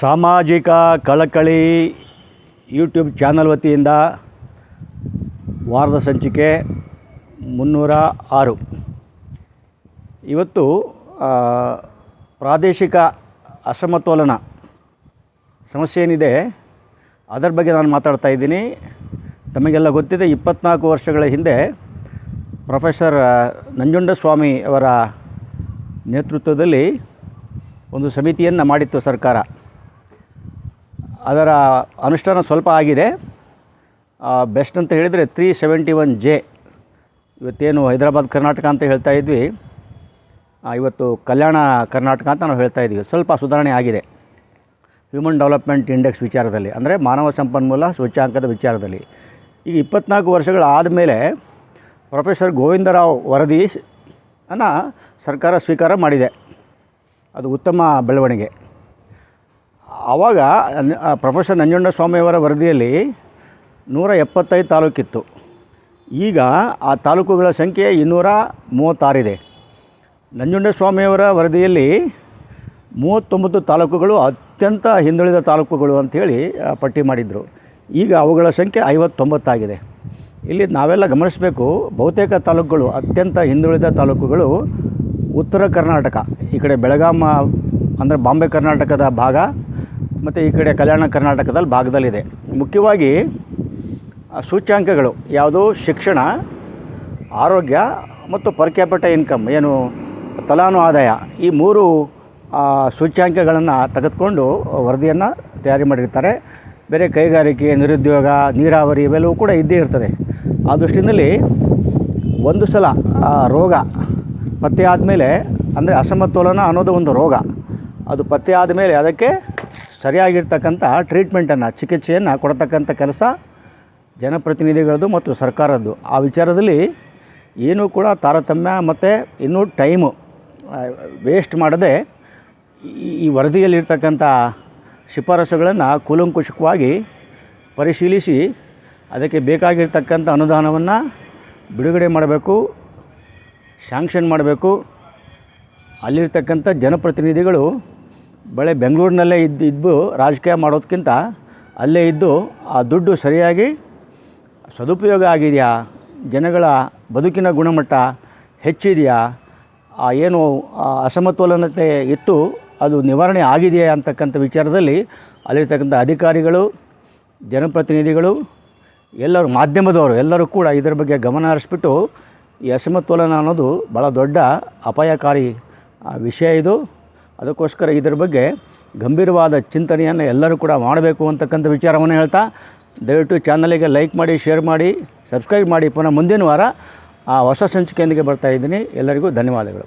ಸಾಮಾಜಿಕ ಕಳಕಳಿ YouTube channel ವತಿಯಿಂದ ವಾರದ ಸಂಚಿಕೆ ಮುನ್ನೂರ ಆರು. ಇವತ್ತು ಪ್ರಾದೇಶಿಕ ಅಸಮತೋಲನ ಸಮಸ್ಯೆ ಏನಿದೆ, ಅದರ ಬಗ್ಗೆ ನಾನು ಮಾತಾಡ್ತಾ ಇದ್ದೀನಿ. ತಮಗೆಲ್ಲ ಗೊತ್ತಿದೆ, ಇಪ್ಪತ್ನಾಲ್ಕು ವರ್ಷಗಳ ಹಿಂದೆ ಪ್ರೊಫೆಸರ್ ನಂಜುಂಡಸ್ವಾಮಿ ಅವರ ನೇತೃತ್ವದಲ್ಲಿ ಒಂದು ಸಮಿತಿಯನ್ನು ಮಾಡಿತ್ತು ಸರ್ಕಾರ. ಅದರ ಅನುಷ್ಠಾನ ಸ್ವಲ್ಪ ಆಗಿದೆ. ಬೆಸ್ಟ್ ಅಂತ ಹೇಳಿದರೆ ತ್ರೀ ಸೆವೆಂಟಿ ಒನ್ ಜೆ. ಇವತ್ತೇನು ಹೈದರಾಬಾದ್ ಕರ್ನಾಟಕ ಅಂತ ಹೇಳ್ತಾ ಇದ್ವಿ. ಇವತ್ತು ಕಲ್ಯಾಣ ಕರ್ನಾಟಕ ಅಂತ ನಾವು ಹೇಳ್ತಾ ಇದ್ವಿ. ಸ್ವಲ್ಪ ಸುಧಾರಣೆ ಆಗಿದೆ. ಹ್ಯೂಮನ್ ಡೆವಲಪ್ಮೆಂಟ್ ಇಂಡೆಕ್ಸ್ ವಿಚಾರದಲ್ಲಿ, ಅಂದರೆ ಮಾನವ ಸಂಪನ್ಮೂಲ ಸೂಚ್ಯಾಂಕದ ವಿಚಾರದಲ್ಲಿ. ಈಗ ಇಪ್ಪತ್ನಾಲ್ಕು ವರ್ಷಗಳಾದ ಮೇಲೆ ಪ್ರೊಫೆಸರ್ ಗೋವಿಂದರಾವ್ ವರದಿ ಅನ್ನು ಸರ್ಕಾರ ಸ್ವೀಕಾರ ಮಾಡಿದೆ. ಅದು ಉತ್ತಮ ಬೆಳವಣಿಗೆ. ಆವಾಗ ಪ್ರೊಫೆಸರ್ ನಂಜುಂಡ ಸ್ವಾಮಿಯವರ ವರದಿಯಲ್ಲಿ ನೂರ ಎಪ್ಪತ್ತೈದು ತಾಲೂಕಿತ್ತು. ಈಗ ಆ ತಾಲೂಕುಗಳ ಸಂಖ್ಯೆ ಇನ್ನೂರ ಮೂವತ್ತಾರಿದೆ. ನಂಜುಂಡಸ್ವಾಮಿಯವರ ವರದಿಯಲ್ಲಿ ಮೂವತ್ತೊಂಬತ್ತು ತಾಲೂಕುಗಳು ಅತ್ಯಂತ ಹಿಂದುಳಿದ ತಾಲೂಕುಗಳು ಅಂಥೇಳಿ ಪಟ್ಟಿ ಮಾಡಿದರು. ಈಗ ಅವುಗಳ ಸಂಖ್ಯೆ ಐವತ್ತೊಂಬತ್ತಾಗಿದೆ. ಇಲ್ಲಿ ನಾವೆಲ್ಲ ಗಮನಿಸಬೇಕು, ಬಹುತೇಕ ತಾಲೂಕುಗಳು ಅತ್ಯಂತ ಹಿಂದುಳಿದ ತಾಲೂಕುಗಳು ಉತ್ತರ ಕರ್ನಾಟಕ, ಈ ಕಡೆ ಬೆಳಗಾಮ ಅಂದರೆ ಬಾಂಬೆ ಕರ್ನಾಟಕದ ಭಾಗ ಮತ್ತು ಈ ಕಡೆ ಕಲ್ಯಾಣ ಕರ್ನಾಟಕದಲ್ಲಿ ಭಾಗದಲ್ಲಿದೆ. ಮುಖ್ಯವಾಗಿ ಸೂಚ್ಯಾಂಕಗಳು, ಯಾವುದು ಶಿಕ್ಷಣ, ಆರೋಗ್ಯ ಮತ್ತು ಪರ್ ಕ್ಯಾಪಿಟ ಇನ್ಕಮ್ ಏನು ತಲಾನು ಆದಾಯ ಈ ಮೂರು ಸೂಚ್ಯಾಂಕಗಳನ್ನು ತೆಗೆದುಕೊಂಡು ವರದಿಯನ್ನು ತಯಾರಿ ಮಾಡಿರ್ತಾರೆ. ಬೇರೆ ಕೈಗಾರಿಕೆ, ನಿರುದ್ಯೋಗ, ನೀರಾವರಿ ಇವೆಲ್ಲವೂ ಕೂಡ ಇದ್ದೇ ಇರ್ತದೆ. ಆ ದೃಷ್ಟಿಯಲ್ಲಿ ಒಂದು ಸಲ ರೋಗ ಪತ್ತೆ ಆದಮೇಲೆ, ಅಂದರೆ ಅಸಮತೋಲನ ಅನ್ನೋದು ಒಂದು ರೋಗ. ಅದು ಪತ್ತೆ ಆದಮೇಲೆ ಅದಕ್ಕೆ ಸರಿಯಾಗಿರ್ತಕ್ಕಂಥ ಟ್ರೀಟ್ಮೆಂಟನ್ನು ಚಿಕಿತ್ಸೆಯನ್ನು ಕೊಡತಕ್ಕಂಥ ಕೆಲಸ ಜನಪ್ರತಿನಿಧಿಗಳದ್ದು ಮತ್ತು ಸರ್ಕಾರದ್ದು. ಆ ವಿಚಾರದಲ್ಲಿ ಏನೂ ಕೂಡ ತಾರತಮ್ಯ ಮತ್ತು ಇನ್ನೂ ಟೈಮು ವೇಸ್ಟ್ ಮಾಡದೆ ಈ- ವರದಿಯಲ್ಲಿರ್ತಕ್ಕಂಥ ಶಿಫಾರಸುಗಳನ್ನು ಕೂಲಂಕುಷವಾಗಿ ಪರಿಶೀಲಿಸಿ ಅದಕ್ಕೆ ಬೇಕಾಗಿರ್ತಕ್ಕಂಥ ಅನುದಾನವನ್ನು ಬಿಡುಗಡೆ ಮಾಡಬೇಕು ಶಾಂಕ್ಷನ್ ಮಾಡಬೇಕು. ಅಲ್ಲಿರ್ತಕ್ಕಂಥ ಜನಪ್ರತಿನಿಧಿಗಳು ಬಳೆ ಬೆಂಗಳೂರಿನಲ್ಲೇ ಇದ್ದು ಇದ್ದು ರಾಜಕೀಯ ಮಾಡೋದಕ್ಕಿಂತ ಅಲ್ಲೇ ಇದ್ದು ಆ ದುಡ್ಡು ಸರಿಯಾಗಿ ಸದುಪಯೋಗ ಆಗಿದೆಯಾ? ಜನಗಳ ಬದುಕಿನ ಗುಣಮಟ್ಟ ಹೆಚ್ಚಿದೆಯಾ? ಆ ಏನು ಅಸಮತೋಲನತೆ ಇತ್ತು ಅದು ನಿವಾರಣೆ ಆಗಿದೆಯಾ ಅಂತಕ್ಕಂಥ ವಿಚಾರದಲ್ಲಿ ಅಲ್ಲಿರ್ತಕ್ಕಂಥ ಅಧಿಕಾರಿಗಳು, ಜನಪ್ರತಿನಿಧಿಗಳು, ಎಲ್ಲರೂ ಮಾಧ್ಯಮದವರು ಎಲ್ಲರೂ ಕೂಡ ಇದರ ಬಗ್ಗೆ ಗಮನ ಹರಿಸ್ಬಿಟ್ಟು ಈ ಅಸಮತೋಲನ ಅನ್ನೋದು ಭಾಳ ದೊಡ್ಡ ಅಪಾಯಕಾರಿ ವಿಷಯ ಇದು. ಅದಕ್ಕೋಸ್ಕರ ಇದರ ಬಗ್ಗೆ ಗಂಭೀರವಾದ ಚಿಂತನೆಯನ್ನು ಎಲ್ಲರೂ ಕೂಡ ಮಾಡಬೇಕು ಅಂತಕ್ಕಂಥ ವಿಚಾರವನ್ನು ಹೇಳ್ತಾ ದಯವಿಟ್ಟು ಚಾನಲಿಗೆ ಲೈಕ್ ಮಾಡಿ, ಶೇರ್ ಮಾಡಿ, ಸಬ್ಸ್ಕ್ರೈಬ್ ಮಾಡಿ. ಪುನಃ ಮುಂದಿನ ವಾರ ಆ ಹೊಸ ಸಂಚಿಕೆಯೊಂದಿಗೆ ಬರ್ತಾ ಇದ್ದೀನಿ. ಎಲ್ಲರಿಗೂ ಧನ್ಯವಾದಗಳು.